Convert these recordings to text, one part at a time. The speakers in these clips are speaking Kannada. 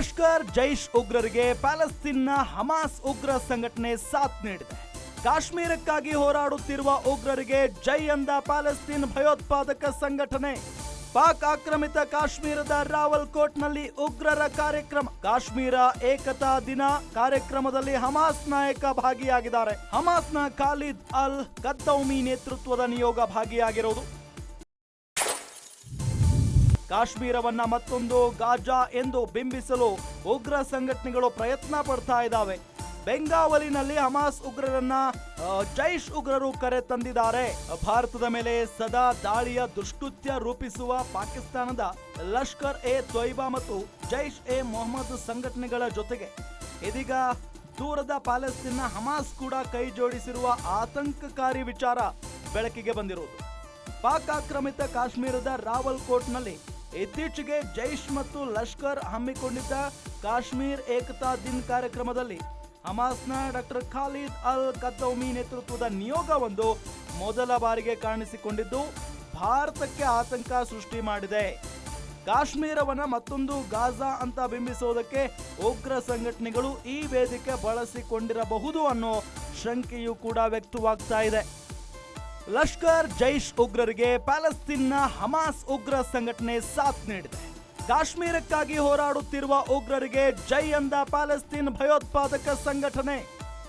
ಲಷ್ಕರ್ ಜೈಷ್ ಉಗ್ರರಿಗೆ ಪ್ಯಾಲೆಸ್ತೀನ್ನ ಹಮಾಸ್ ಉಗ್ರ ಸಂಘಟನೆ ಸಾಥ್ ನೀಡಿದೆ. ಕಾಶ್ಮೀರಕ್ಕಾಗಿ ಹೋರಾಡುತ್ತಿರುವ ಉಗ್ರರಿಗೆ ಜೈ ಎಂದ ಪ್ಯಾಲೆಸ್ತೀನ್ ಭಯೋತ್ಪಾದಕ ಸಂಘಟನೆ. ಪಾಕ್ ಆಕ್ರಮಿತ ಕಾಶ್ಮೀರದ ರಾವಲ್ ಕೋಟ್ನಲ್ಲಿ ಉಗ್ರರ ಕಾರ್ಯಕ್ರಮ. ಕಾಶ್ಮೀರ ಏಕತಾ ದಿನ ಕಾರ್ಯಕ್ರಮದಲ್ಲಿ ಹಮಾಸ್ ನಾಯಕ ಭಾಗಿಯಾಗಿದ್ದಾರೆ. ಹಮಾಸ್ನ ಖಾಲಿದ್ ಅಲ್ ಕದ್ದೌಮಿ ನೇತೃತ್ವದ ನಿಯೋಗ ಭಾಗಿಯಾಗಿರೋದು ಕಾಶ್ಮೀರವನ್ನ ಮತ್ತೊಂದು ಗಾಜಾ ಎಂದು ಬಿಂಬಿಸಲು ಉಗ್ರ ಸಂಘಟನೆಗಳು ಪ್ರಯತ್ನ ಪಡ್ತಾ ಇದ್ದಾವೆ ಬೆಂಗಾವಲಿನಲ್ಲಿ ಹಮಾಸ್ ಉಗ್ರರನ್ನ ಜೈಷ್ ಉಗ್ರರು ಕರೆ ತಂದಿದ್ದಾರೆ. ಭಾರತದ ಮೇಲೆ ಸದಾ ದಾಳಿಯ ದುಷ್ಕೃತ್ಯ ರೂಪಿಸುವ ಪಾಕಿಸ್ತಾನದ ಲಷ್ಕರ್ ಎ ತೊಯ್ಬಾ ಮತ್ತು ಜೈಷ್ ಎ ಮೊಹಮ್ಮದ್ ಸಂಘಟನೆಗಳ ಜೊತೆಗೆ. ಇದೀಗ ದೂರದ ಪ್ಯಾಲೆಸ್ತೀನ್ನ ಹಮಾಸ್ ಕೂಡ ಕೈ ಜೋಡಿಸಿರುವ ಆತಂಕಕಾರಿ ವಿಚಾರ ಬೆಳಕಿಗೆ ಬಂದಿರುವುದು ಪಾಕ್ ಆಕ್ರಮಿತ ಕಾಶ್ಮೀರದ ರಾವಲ್ಕೋಟ್ನಲ್ಲಿ ಇತ್ತೀಚೆಗೆ ಜೈಷ್ ಮತ್ತು ಲಷ್ಕರ್ ಹಮ್ಮಿಕೊಂಡಿದ್ದ ಕಾಶ್ಮೀರ್ ಏಕತಾ ದಿನ್ ಕಾರ್ಯಕ್ರಮದಲ್ಲಿ ಹಮಾಸ್ನ ಡಾಕ್ಟರ್ ಖಾಲಿದ್ ಅಲ್ ಕದ್ದೌಮಿ ನೇತೃತ್ವದ ನಿಯೋಗವೊಂದು ಮೊದಲ ಬಾರಿಗೆ ಕಾಣಿಸಿಕೊಂಡಿದ್ದು, ಭಾರತಕ್ಕೆ ಆತಂಕ ಸೃಷ್ಟಿ ಮಾಡಿದೆ. ಕಾಶ್ಮೀರವನ್ನ ಮತ್ತೊಂದು ಗಾಜಾ ಅಂತ ಬಿಂಬಿಸುವುದಕ್ಕೆ ಉಗ್ರ ಸಂಘಟನೆಗಳು ಈ ವೇದಿಕೆ ಬಳಸಿಕೊಂಡಿರಬಹುದು ಅನ್ನೋ ಶಂಕೆಯೂ ಕೂಡ ವ್ಯಕ್ತವಾಗ್ತಾ ಇದೆ. ಲಷ್ಕರ್ ಜೈಷ್ ಉಗ್ರರಿಗೆ ಪ್ಯಾಲೆಸ್ತೀನ್ನ ಹಮಾಸ್ ಉಗ್ರ ಸಂಘಟನೆ ಸಾಥ್ ನೀಡಿದೆ. ಕಾಶ್ಮೀರಕ್ಕಾಗಿ ಹೋರಾಡುತ್ತಿರುವ ಉಗ್ರರಿಗೆ ಜೈ ಎಂದ ಪ್ಯಾಲೆಸ್ತೀನ್ ಭಯೋತ್ಪಾದಕ ಸಂಘಟನೆ.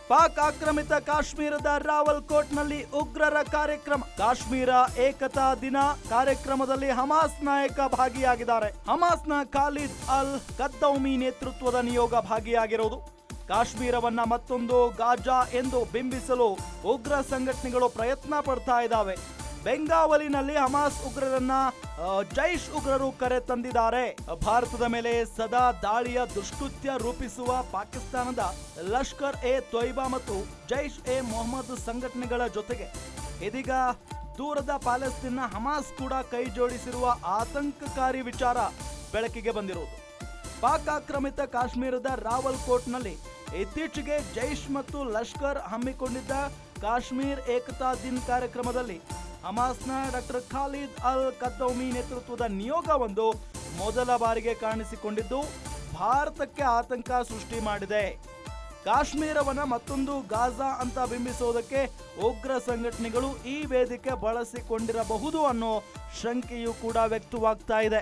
ಪಾಕ್ ಆಕ್ರಮಿತ ಕಾಶ್ಮೀರದ ರಾವಲ್ ಕೋಟ್ನಲ್ಲಿ ಉಗ್ರರ ಕಾರ್ಯಕ್ರಮ. ಕಾಶ್ಮೀರ ಏಕತಾ ದಿನ ಕಾರ್ಯಕ್ರಮದಲ್ಲಿ ಹಮಾಸ್ ನಾಯಕ ಭಾಗಿಯಾಗಿದ್ದಾರೆ. ಹಮಾಸ್ನ ಖಾಲಿದ್ ಅಲ್ ಕದ್ದೌಮಿ ನೇತೃತ್ವದ ನಿಯೋಗ ಭಾಗಿಯಾಗಿರೋದು. ಕಾಶ್ಮೀರವನ್ನ ಮತ್ತೊಂದು ಗಾಜಾ ಎಂದು ಬಿಂಬಿಸಲು ಉಗ್ರ ಸಂಘಟನೆಗಳು ಪ್ರಯತ್ನ ಪಡ್ತಾ ಇದ್ದಾವೆ. ಬೆಂಗಾವಲಿನಲ್ಲಿ ಹಮಾಸ್ ಉಗ್ರರನ್ನ ಜೈಷ್ ಉಗ್ರರು ಕರೆ ತಂದಿದ್ದಾರೆ. ಭಾರತದ ಮೇಲೆ ಸದಾ ದಾಳಿಯ ದುಷ್ಕೃತ್ಯ ರೂಪಿಸುವ ಪಾಕಿಸ್ತಾನದ ಲಷ್ಕರ್ ಎ ತೊಯ್ಬಾ ಮತ್ತು ಜೈಷ್ ಎ ಮೊಹಮ್ಮದ್ ಸಂಘಟನೆಗಳ ಜೊತೆಗೆ. ಇದೀಗ ದೂರದ ಪ್ಯಾಲೆಸ್ತೀನ್ನ ಹಮಾಸ್ ಕೂಡ ಕೈ ಜೋಡಿಸಿರುವ ಆತಂಕಕಾರಿ ವಿಚಾರ ಬೆಳಕಿಗೆ ಬಂದಿರುವುದು ಪಾಕ್ ಆಕ್ರಮಿತ ಕಾಶ್ಮೀರದ ರಾವಲ್ಕೋಟ್ನಲ್ಲಿ ಇತ್ತೀಚೆಗೆ ಜೈಷ್ ಮತ್ತು ಲಷ್ಕರ್ ಹಮ್ಮಿಕೊಂಡಿದ್ದ ಕಾಶ್ಮೀರ್ ಏಕತಾ ದಿನ್ ಕಾರ್ಯಕ್ರಮದಲ್ಲಿ ಹಮಾಸ್ನ ಡಾಕ್ಟರ್ ಖಾಲಿದ್ ಅಲ್ ಕದ್ದೌಮಿ ನೇತೃತ್ವದ ನಿಯೋಗವೊಂದು ಮೊದಲ ಬಾರಿಗೆ ಕಾಣಿಸಿಕೊಂಡಿದ್ದು, ಭಾರತಕ್ಕೆ ಆತಂಕ ಸೃಷ್ಟಿ ಮಾಡಿದೆ. ಕಾಶ್ಮೀರವನ್ನ ಮತ್ತೊಂದು ಗಾಜಾ ಅಂತ ಬಿಂಬಿಸುವುದಕ್ಕೆ ಉಗ್ರ ಸಂಘಟನೆಗಳು ಈ ವೇದಿಕೆ ಬಳಸಿಕೊಂಡಿರಬಹುದು ಅನ್ನೋ ಶಂಕೆಯೂ ಕೂಡ ವ್ಯಕ್ತವಾಗ್ತಾ ಇದೆ.